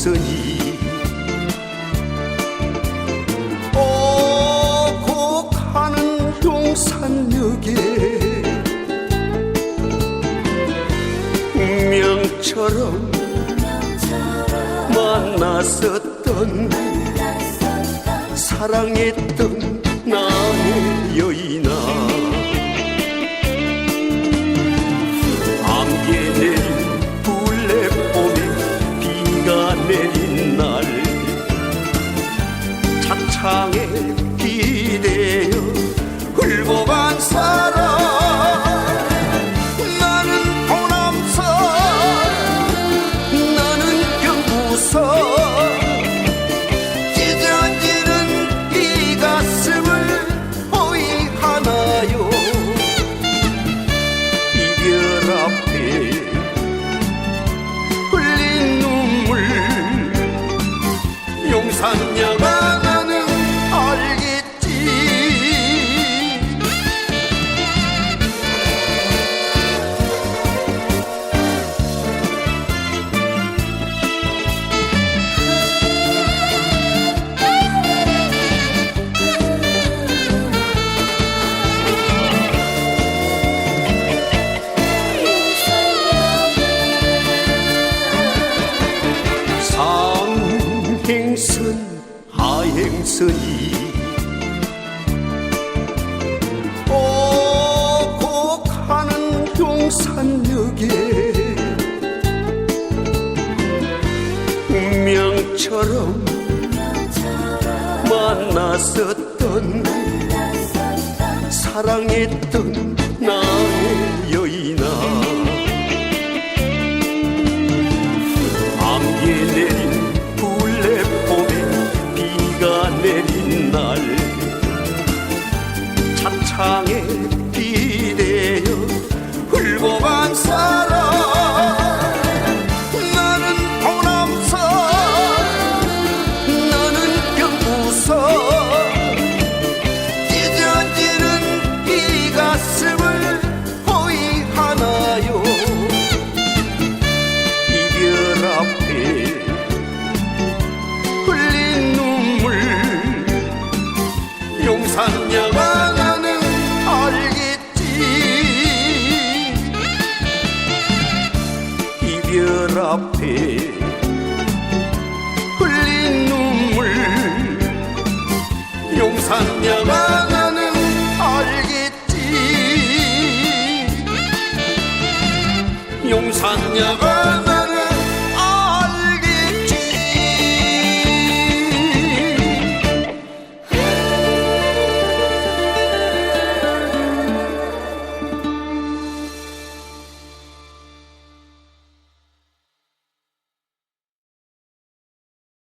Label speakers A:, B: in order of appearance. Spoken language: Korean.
A: 있으니. 오곡하는 용산역에 운명처럼 만났었던 사랑했던 did 산여가 하행선이. 오고 가는 용산역에 운명처럼 만났었던 사랑했던 나의 여인아. 내린 차창에 기대어 흘고간 사랑 나는 호남서 나는 경부서 찢어지는 이 가슴을 호위하나요. 이별 앞에 흘린 눈물 용산여가 이별 앞에 흘린 눈물 용산여가 나는 알겠지. 용산여가 나는